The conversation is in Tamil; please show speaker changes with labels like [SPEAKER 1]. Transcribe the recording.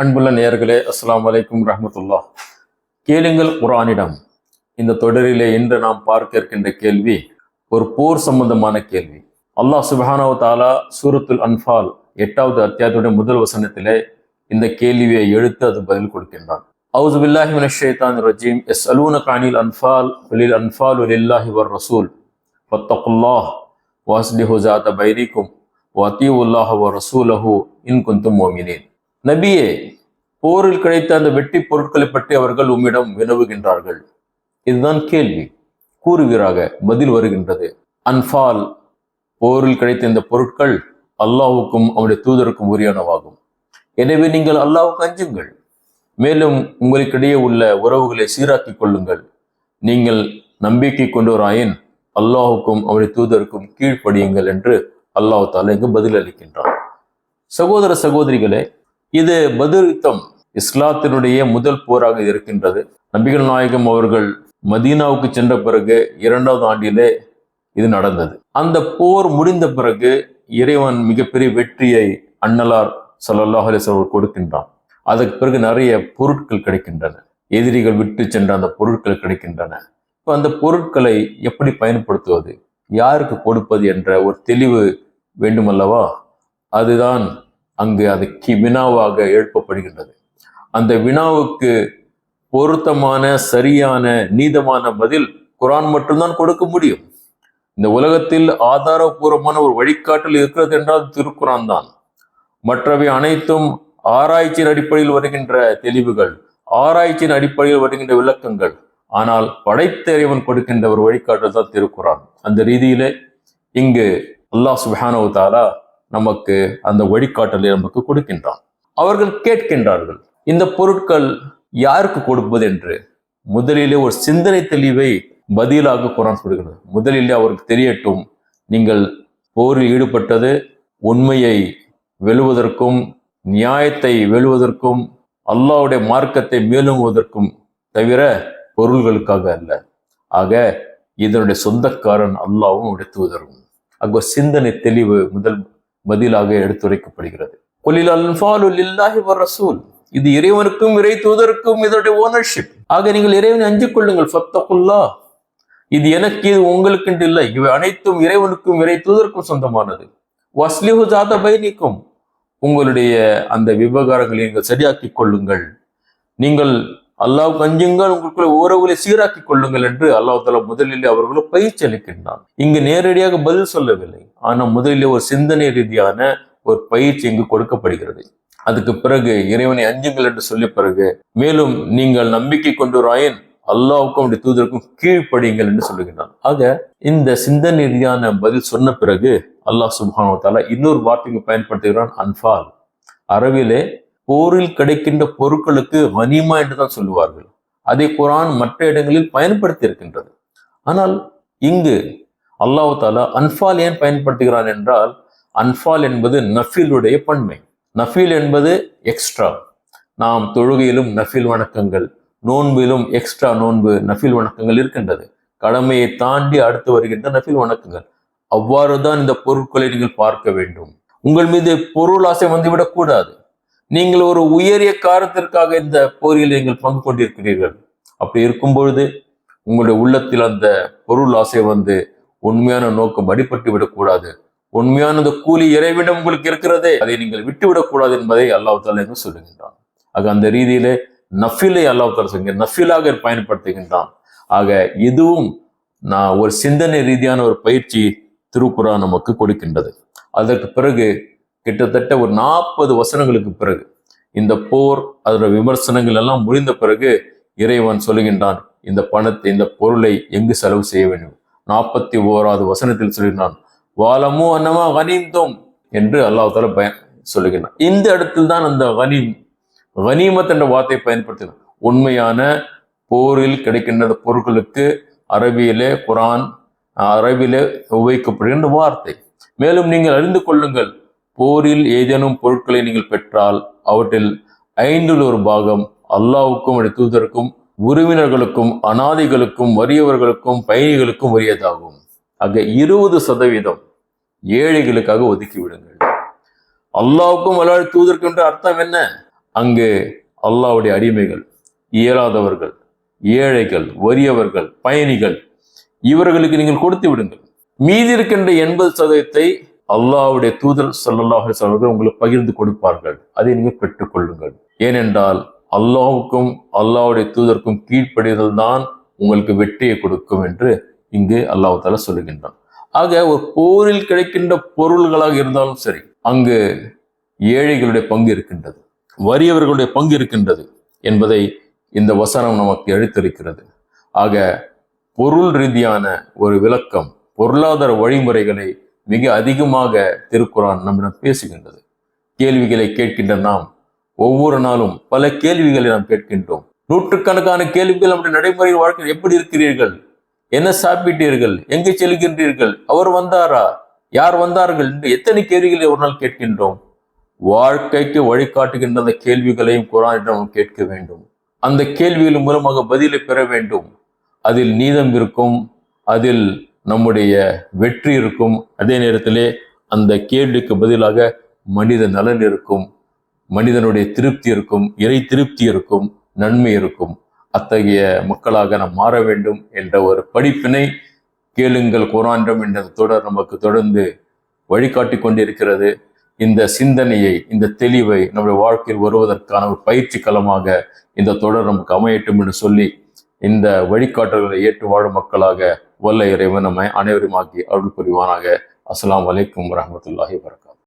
[SPEAKER 1] அன்புள்ள நேர்களே அஸ்லாம் வலைக்கும் ரஹமத்துல்லா. கேளுங்கள் குரானிடம். இந்த தொடரிலே இன்று நாம் பார்க்க இருக்கின்ற கேள்வி ஒரு போர் சம்பந்தமான கேள்வி. அல்லாஹ் சுபஹானஹு தாலா சூரத்துல் அன்ஃபால் எட்டாவது அத்தியாயத்துடைய முதல் வசனத்திலே இந்த கேள்வியை எழுத்து அது பதில் கொடுக்கின்றான். அவுஸ் பில்லாஹி மினஷேதான் ரஜீம். எஸ் அலூன கானில் அன்ஃபால் ஒலில் அன்ஃபால் ஒலில்லாஹி வர் ரசூல். ஃபத்தகுல்லாஹ் வாஸ்லி ஜாத பைரிக்கும் வத்தியுல்லாஹ் வ ரசூலஹு இன் குந்தும் மோமினேன். நபியே போரில் கிடைத்த அந்த வெட்டி பொருட்களை பற்றி அவர்கள் உம்மிடம் வினவுகின்றார்கள். இதுதான் கேள்வி. கூறுவீராக பதில் வருகின்றது. அன்பால் போரில் கிடைத்த இந்த பொருட்கள் அல்லாஹுக்கும் அவருடைய தூதருக்கும் உரியானவாகும். எனவே நீங்கள் அல்லாவுக்கு அஞ்சுங்கள். மேலும் உங்களுக்கிடையே உள்ள உறவுகளை சீராக்கிக் கொள்ளுங்கள். நீங்கள் நம்பிக்கை கொண்டோராயின் அல்லாஹுக்கும் அவருடைய தூதருக்கும் கீழ்ப்படியுங்கள் என்று அல்லாஹ் தாலா இங்கு பதில் அளிக்கின்றார் சகோதர சகோதரிகளே இது பதில் யுத்தம் இஸ்லாத்தினுடைய முதல் போராக இருக்கின்றது. நபிகள் நாயகம் அவர்கள் மதீனாவுக்கு சென்ற பிறகு இரண்டாவது ஆண்டிலே இது நடந்தது. அந்த போர் முடிந்த பிறகு இறைவன் மிகப்பெரிய வெற்றியை அன்னலார் சல்லாஹ் அலிஸ் அவர்கள் கொடுக்கின்றான். அதற்கு பிறகு நிறைய பொருட்கள் கிடைக்கின்றன. எதிரிகள் விட்டு சென்ற அந்த பொருட்கள் கிடைக்கின்றன. இப்போ அந்த பொருட்களை எப்படி பயன்படுத்துவது? யாருக்கு கொடுப்பது என்ற ஒரு தெளிவு வேண்டுமல்லவா? அதுதான் அங்கு அது கி வினாவாக எழுப்பப்படுகின்றது. அந்த வினாவுக்கு பொருத்தமான சரியான நீதமான பதில் குரான் மட்டும்தான் கொடுக்க முடியும். இந்த உலகத்தில் ஆதாரபூர்வமான ஒரு வழிகாட்டல் இருக்கிறது என்றால் திருக்குறான் தான். மற்றவை அனைத்தும் ஆராய்ச்சியின் அடிப்படையில் வருகின்ற தெளிவுகள் ஆராய்ச்சியின் அடிப்படையில் வருகின்ற விளக்கங்கள். ஆனால் படைத்தறிவன் கொடுக்கின்ற ஒரு வழிகாட்டல் தான் திருக்குறான் அந்த ரீதியிலே இங்கு அல்லாஹ் சுஹானவு தாலா நமக்கு அந்த வழிகாட்டலை நமக்கு கொடுக்கின்றான். அவர்கள் கேட்கின்றார்கள் இந்த பொருட்கள் யாருக்கு கொடுப்பது என்று? முதலிலே ஒரு சிந்தனை தெளிவை பதிலாக குரான் சொல்கிறது முதலிலே அவருக்கு தெரியட்டும் நீங்கள் போரில் ஈடுபட்டது உண்மையை வெல்வதற்கும் நியாயத்தை வெல்வதற்கும் அல்லாவுடைய மார்க்கத்தை மேலுங்குவதற்கும் தவிர பொருள்களுக்காக அல்ல. ஆக இதனுடைய சொந்தக்காரன் அல்லாவும் உடைத்துவதற்கும் அங்கே சிந்தனை தெளிவு முதல் பதிலாக எடுத்துரைக்கப்படுகிறது. கொலில் அல்பாலு இல்லாஹி ரசூல் இது இறைவனுக்கும் இறை தூதருக்கும் இதனுடைய ஓனர்ஷிப் ஆக நீங்கள் இறைவனை அஞ்சு கொள்ளுங்கள். ஃபத்தகுல்லா இது எனக்கு இது உங்களுக்கு இல்லை. இவை அனைத்தும் இறைவனுக்கும் இறை தூதருக்கும் சொந்தமானது. வஸ்லிஹு ஜாத பைனிக்கும் உங்களுடைய அந்த விவகாரங்களை நீங்கள் சரியாக்கிக் கொள்ளுங்கள். நீங்கள் அல்லாஹ் கஞ்சுங்கள் உங்களுக்குள்ள உறவுகளை சீராக்கி கொள்ளுங்கள் என்று அல்லாஹ் தலா முதலில் அவர்களும் பயிற்சி அளிக்கின்றான். இங்கு நேரடியாக பதில் சொல்லவில்லை. ஆனால் முதலில் ஒரு சிந்தனை ரீதியான ஒரு பயிற்சி இங்கு கொடுக்கப்படுகிறது. அதுக்கு பிறகு இறைவனை அஞ்சுங்கள் என்று சொல்லிய பிறகு மேலும் நீங்கள் நம்பிக்கை கொண்டுராயின் அல்லாவுக்கும் அவருடைய தூதருக்கும் கீழ்ப்படியுங்கள் என்று சொல்லுகின்றான். ஆக இந்த சிந்தனை ரீதியான பதில் சொன்ன பிறகு அல்லாஹ் சுபானோ தாலா இன்னொரு வார்த்தைக்கு பயன்படுத்துகிறான் அன்பால் அரபிலே போரில் கிடைக்கின்ற பொருட்களுக்கு வனிமா என்று தான் சொல்லுவார்கள். அதை குரான் மற்ற இடங்களில் பயன்படுத்தி இருக்கின்றது. ஆனால் இங்கு அல்லாஹு தாலா அன்பால் ஏன் பயன்படுத்துகிறான் என்றால் அன்பால் என்பது நஃபீலுடைய பன்மை. நஃபீல் என்பது எக்ஸ்ட்ரா. நாம் தொழுகையிலும் நஃபீல் வணக்கங்கள் நோன்பிலும் எக்ஸ்ட்ரா நோன்பு நஃபீல் வணக்கங்கள் இருக்கின்றது. கடமையை தாண்டி அடுத்து வருகின்ற நஃபீல் வணக்கங்கள். அவ்வாறு தான் இந்த பொருட்களை நீங்கள் பார்க்க வேண்டும். உங்கள் மீது பொருள் ஆசை வந்துவிடக்கூடாது நீங்கள் ஒரு உயரிய காரணத்திற்காக இந்த போரில் நீங்கள் பங்கு கொண்டிருக்கிறீர்கள். அப்படி இருக்கும் பொழுது உங்களுடைய உள்ளத்தில் அந்த பொருள் ஆசை வந்து உண்மையான நோக்கம் அடிபட்டு விடக்கூடாது. உண்மையான கூலி இறைவிடம் உங்களுக்கு இருக்கிறதே. அதை நீங்கள் விட்டு விடக்கூடாது என்பதை அல்லாஹால என்று சொல்லுகின்றான். ஆக அந்த ரீதியிலே நஃபிலை அல்லாஹால சொல்லுங்க நஃபிலாக பயன்படுத்துகின்றான். ஆக இதுவும் நான் ஒரு சிந்தனை ரீதியான ஒரு பயிற்சி திருக்குறா நமக்கு கொடுக்கின்றது. அதற்கு பிறகு கிட்டத்தட்ட ஒரு நாற்பது வசனங்களுக்கு பிறகு இந்த போர் அதோட விமர்சனங்கள் எல்லாம் முடிந்த பிறகு இறைவன் சொல்லுகின்றான் இந்த பணத்தை இந்த பொருளை எங்கு செலவு செய்ய வேண்டும்? நாற்பத்தி ஓராவது வசனத்தில் சொல்லுகின்றான் வாலமோ அன்னமா கனீம்தோம் என்று அல்லாஹால பய சொல்லுகின்றான். இந்த இடத்தில் தான் அந்த கனீம் கனீமத் என்ற வார்த்தையை பயன்படுத்தினான் உண்மையான போரில் கிடைக்கின்ற பொருட்களுக்கு அரபியிலே குரான் அரபியிலே உபயோகிக்கப்படுகின்ற வார்த்தை. மேலும் நீங்கள் அறிந்து கொள்ளுங்கள் போரில் ஏதேனும் பொருட்களை நீங்கள் பெற்றால் அவற்றில் ஐந்தில் ஒரு பாகம் அல்லாவுக்கும் தூதருக்கும் உறவினர்களுக்கும் அனாதிகளுக்கும் வறியவர்களுக்கும் பயணிகளுக்கும் உரியதாகும். ஆக இருபது சதவீதம் ஏழைகளுக்காக ஒதுக்கி விடுங்கள். அல்லாவுக்கும் அல்லாஹ் தூதருக்கும் என்ற அர்த்தம் என்ன? அங்கு அல்லாஹ்வுடைய அடிமைகள் இயலாதவர்கள் ஏழைகள் வறியவர்கள் பயணிகள் இவர்களுக்கு நீங்கள் கொடுத்து விடுங்கள். மீதி இருக்கின்ற எண்பது சதவீதத்தை அல்லாவுடைய தூதர் ஸல்லல்லாஹு அவர்கள் உங்களுக்கு பகிர்ந்து கொடுப்பார்கள். அதை நீங்கள் பெற்றுக்கொள்ளுங்கள். ஏனென்றால் அல்லாவுக்கும் அல்லாவுடைய தூதருக்கும் கீழ்ப்படிதல் தான் உங்களுக்கு வெற்றியை கொடுக்கும் என்று இங்கு அல்லாஹ் தாலா சொல்லுகின்றான். ஆக ஒரு போரில் கிடைக்கின்ற பொருள்களாக இருந்தாலும் சரி அங்கு ஏழைகளுடைய பங்கு இருக்கின்றது வறியவர்களுடைய பங்கு இருக்கின்றது என்பதை இந்த வசனம் நமக்கு எடுத்திருக்கிறது. ஆக பொருள் ரீதியான ஒரு விளக்கம் பொருளாதார வழிமுறைகளை மிக அதிகமாக திருக்குறான் நம்மிடம் பேசுகின்றது. கேள்விகளை கேட்கின்ற நாம் ஒவ்வொரு நாளும் பல கேள்விகளை நாம் கேட்கின்றோம். நூற்றுக்கணக்கான கேள்விகள் நம்முடைய நடைமுறை வாழ்க்கையில் எப்படி இருக்கிறீர்கள்? என்ன சாப்பிட்டீர்கள்? எங்கே செல்கின்றீர்கள்? அவர் வந்தாரா? யார் வந்தார்கள்? என்று எத்தனை கேள்விகளை ஒரு நாள் கேட்கின்றோம். வாழ்க்கைக்கு வழிகாட்டுகின்ற அந்த கேள்விகளையும் குரானிடம் நாம் கேட்க வேண்டும். அந்த கேள்விகள் மூலமாக பதிலை பெற வேண்டும். அதில் நீதம் இருக்கும் அதில் நம்முடைய வெற்றி இருக்கும். அதே நேரத்திலே அந்த கேள்விக்கு பதிலாக மனித நலன் இருக்கும். மனிதனுடைய திருப்தி இருக்கும். இறை திருப்தி இருக்கும். நன்மை இருக்கும். அத்தகைய மக்களாக நாம் மாற வேண்டும் என்ற ஒரு படிப்பினை கேளுங்கள் கோராண்டம் என்ற தொடர் நமக்கு தொடர்ந்து வழிகாட்டி கொண்டிருக்கிறது. இந்த சிந்தனையை இந்த தெளிவை நம்முடைய வாழ்க்கையில் வருவதற்கான ஒரு பயிற்சி களமாக இந்த தொடர் நமக்கு அமையட்டும் என்று சொல்லி இந்த வழிகாட்டல்களை ஏற்று வாழும் மக்களாக வல்ல இறைவன் நம்மை அனைவரும் ஆக்கி அருள் புரிவானாக அஸ்லாம் அலைக்கும் வரஹ்மத்துல்லாஹி வரகாத்